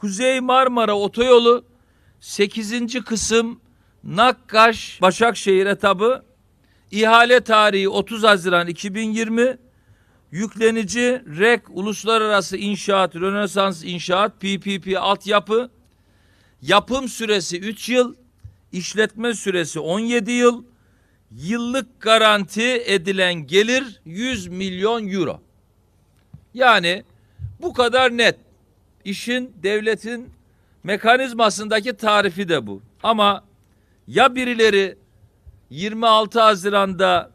Kuzey Marmara Otoyolu 8. kısım Nakkaş Başakşehir etabı ihale tarihi 30 Haziran 2020 yüklenici REK Uluslararası İnşaat Rönesans İnşaat PPP altyapı yapım süresi 3 yıl işletme süresi 17 yıl yıllık garanti edilen gelir 100 milyon euro. Yani bu kadar net. İşin devletin mekanizmasındaki tarifi de bu. Ama ya birileri 26 Haziran'da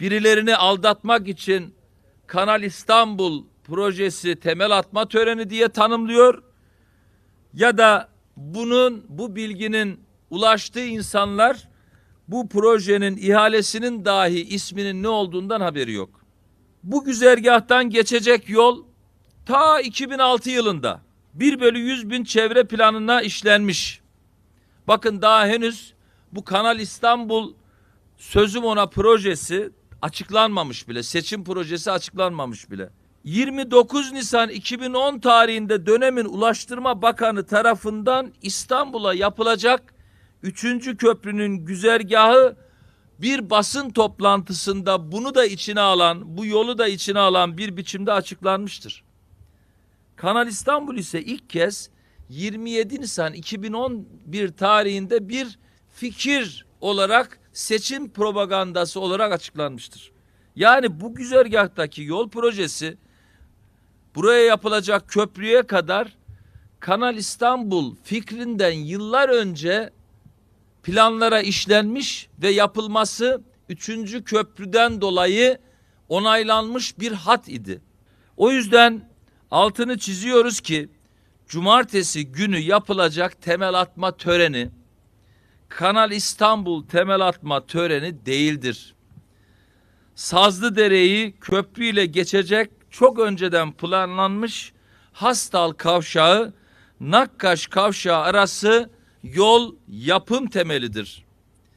birilerini aldatmak için Kanal İstanbul projesi temel atma töreni diye tanımlıyor ya da bunun bu bilginin ulaştığı insanlar bu projenin ihalesinin dahi isminin ne olduğundan haberi yok. Bu güzergahtan geçecek yol ta 2006 yılında 1 bölü 100 bin çevre planına işlenmiş. Bakın daha henüz bu Kanal İstanbul sözüm ona projesi açıklanmamış bile. Seçim projesi açıklanmamış bile. 29 Nisan 2010 tarihinde dönemin Ulaştırma Bakanı tarafından İstanbul'a yapılacak 3. köprünün güzergahı bir basın toplantısında bunu da içine alan, bu yolu da içine alan bir biçimde açıklanmıştır. Kanal İstanbul ise ilk kez 27 Nisan 2011 tarihinde bir fikir olarak seçim propagandası olarak açıklanmıştır. Yani bu güzergahtaki yol projesi buraya yapılacak köprüye kadar Kanal İstanbul fikrinden yıllar önce planlara işlenmiş ve yapılması üçüncü köprüden dolayı onaylanmış bir hat idi. O yüzden altını çiziyoruz ki cumartesi günü yapılacak temel atma töreni Kanal İstanbul temel atma töreni değildir. Sazlıdere'yi köprüyle geçecek çok önceden planlanmış Hastal kavşağı Nakkaş kavşağı arası yol yapım temelidir.